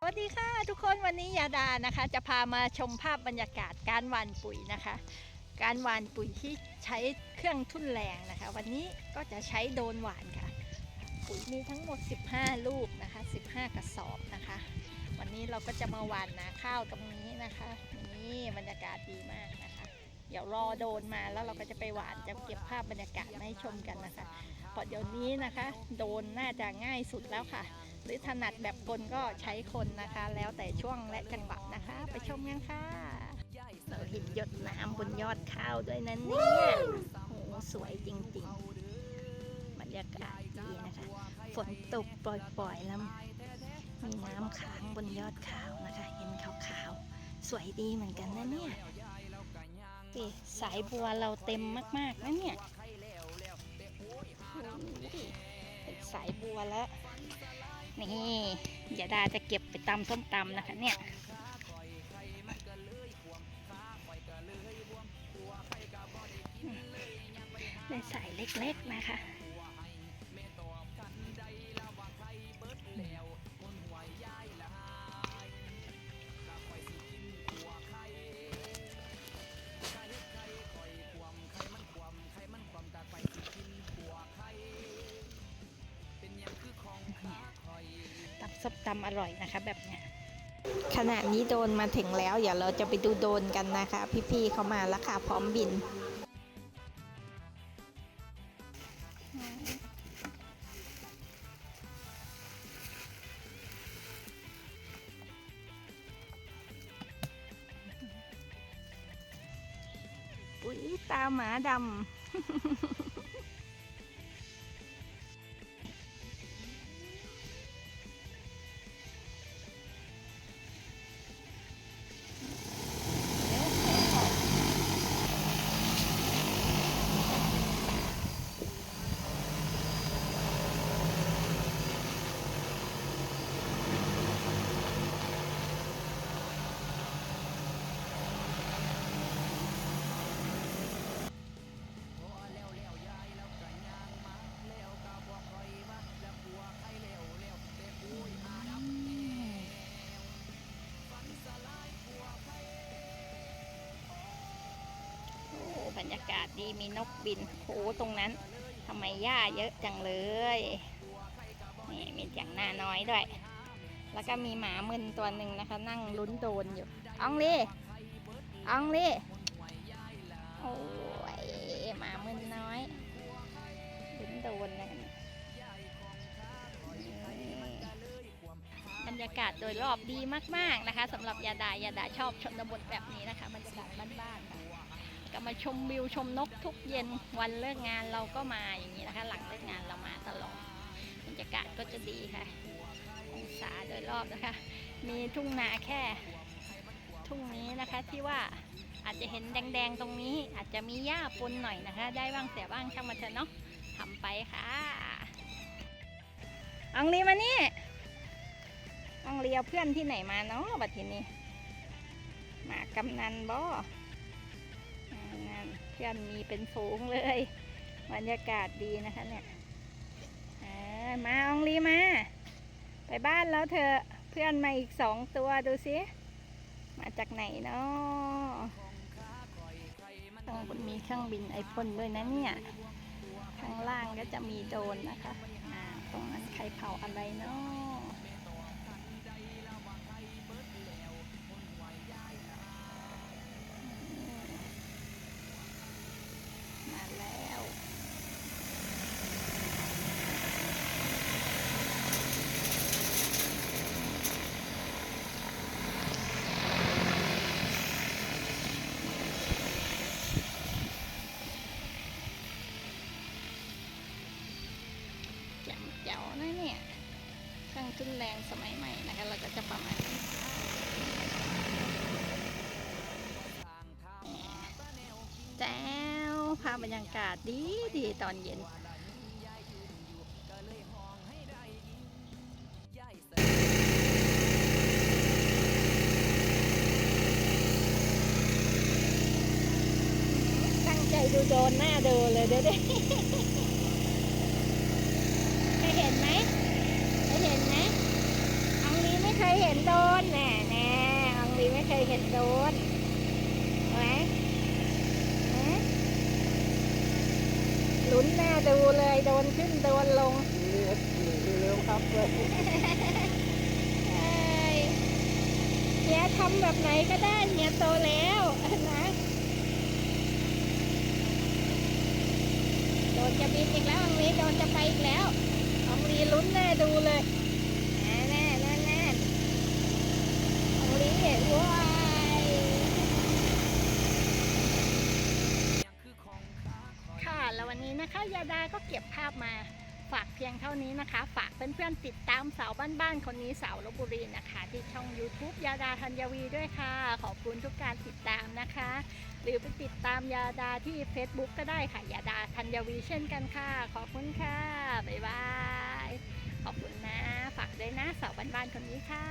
สวัสดีค่ะทุกคนวันนี้ยาดานะคะ จะพามาชมภาพบรรยากาศการหว่านปุ๋ยนะคะ การหว่านปุ๋ยที่ใช้เครื่องทุ่นแรงนะคะ วันนี้ก็จะใช้โดนหว่านค่ะ ปุ๋ยมีทั้งหมด 15 ลูกนะคะ 15 กระสอบนะคะ วันนี้เราก็จะมาหว่านนาข้าวตรงนี้นะคะนี่บรรยากาศดีมากนะคะ เดี๋ยวรอโดนมาแล้วเราก็จะไปหว่านจะเก็บภาพบรรยากาศมาให้ชมกันนะคะพราะเดี๋ยวนี้นะคะ โดนน่าจะง่ายสุดแล้วค่ะ หรือถนัดแบบคนก็ใช้คนนะคะ แล้วแต่ช่วงและจังหวะนะคะ ไปชมกันค่ะเราเห็นหยดน้ำบนยอดข้าวด้วยนะเนี่ยโอ้โหสวยจริงๆบรรยากาศดีนะคะ ฝนตกปล่อยๆแล้วมีน้ำค้างบนยอดข้าวนะคะ เห็นขาวๆ สวยดีเหมือนกันนะเนี่ยสายบัวเราเต็มมากๆนะเนี่ยสายบัวแล้ว นี่ยาดาจะเก็บไปตำส้มตำนะคะเนี่ยได้ใส่เล็กๆนะคะ ตำส้มตำอร่อยนะคะแบบเนี้ยขณะนี้โดรนมาถึงแล้ว เดี๋ยวเราจะไปดูโดรนกันนะคะ พี่ๆเขามาแล้วค่ะพร้อมบิน อุ๊ยตาหมาดำ รยากาศดีมีนกบินโอ้ตรงนั้นทำไมหญ้าเยอะจังเลยนี่มีเสียงหน้าน้อยด้วย แล้วก็มีหมามึนตัวหนึ่งนะคะ นั่งลุ้นโดนอยู่อองลีอองลีโอ้ยหมามึนน้อยลุ้นโดนนะบรรยากาศโดยรอบดีมาก ๆ นะคะสำหรับยาดายาดาชอบชนบทแบบนี้นะคะบรรยากาศบ้านๆค่ะ ก็มาชมวิวชมนกทุกเย็นวันเลิกงานเราก็มาอย่างนี้นะคะ หลังเลิกงานเรามาตลอดบรรยากาศก็จะดีค่ะ องศาโดยรอบนะคะ มีทุ่งนาแค่ ทุ่งนี้นะคะที่ว่าอาจจะเห็นแดงๆตรงนี้ อาจจะมีหญ้าปนหน่อยนะคะ ได้บ้างเสียบ้างช่างมันเถอะเนาะทำไปค่ะอังลีมานี่อังลีเอาเพื่อนที่ไหนมาเนาะบัดทีนี้ มากำนันบ่ เพื่อนมีเป็นฝูงเลยบรรยากาศดีนะคะเนี่ยมาองลีมา ไปบ้านแล้วเธอเพื่อนมาอีกสองตัวดูสิมาจากไหนเนาะข้างมีเครื่องบินไอพ่นด้วยนะเนี่ยข้างล่างก็จะมีโดรนนะคะตรงนั้นใครเผาอะไรเนาะมาแล้ว แจ่มแจ๋วนะเนี่ยเครื่อง ทุนแรงสมัยใหม่นะคะเราก็จะประมาณนี้แจ๋วภาพบรรยากาศดีดีตอนเย็นตั้งใจดูโดนหน้าดูเลยเด้เด้เคยเห็นไหม เคยเห็นไหมอังนี้ไม่เคยเห็นโดนแน่แน่อองลีไม่เคยเห็นโดนไหมหือลุ้นหน้าดูเลยโดนขึ้นโดนลงนี่เร็วครับเลยเอ้ยเฮียทำแบบไหนก็ได้เฮียโตแล้วนะโดนจะบินอีกแล้วอองลีโดนจะไปอีกแล้วีลุ้นแน่ดูเลยแน่แน่แน่แน่อองลีว้ายค่ะแล้ววันนี้นะคะยาดาก็เก็บภาพมาฝากเพียงเท่านี้นะคะ ฝากเพื่อนๆติดตามสาวบ้านๆคนนี้สาวลบบุรีนะคะ ที่ช่อง YouTube ยาดาธัญวีด้วยค่ะ ขอบคุณทุกการติดตามนะคะ หรือไปติดตามยาดาที่ Facebook ก็ได้ค่ะยาดาธัญวีเช่นกันค่ะ ขอบคุณค่ะ บ๊ายบาย ขอบคุณนะ ฝากด้วยนะสาวบ้านๆคนนี้ค่ะ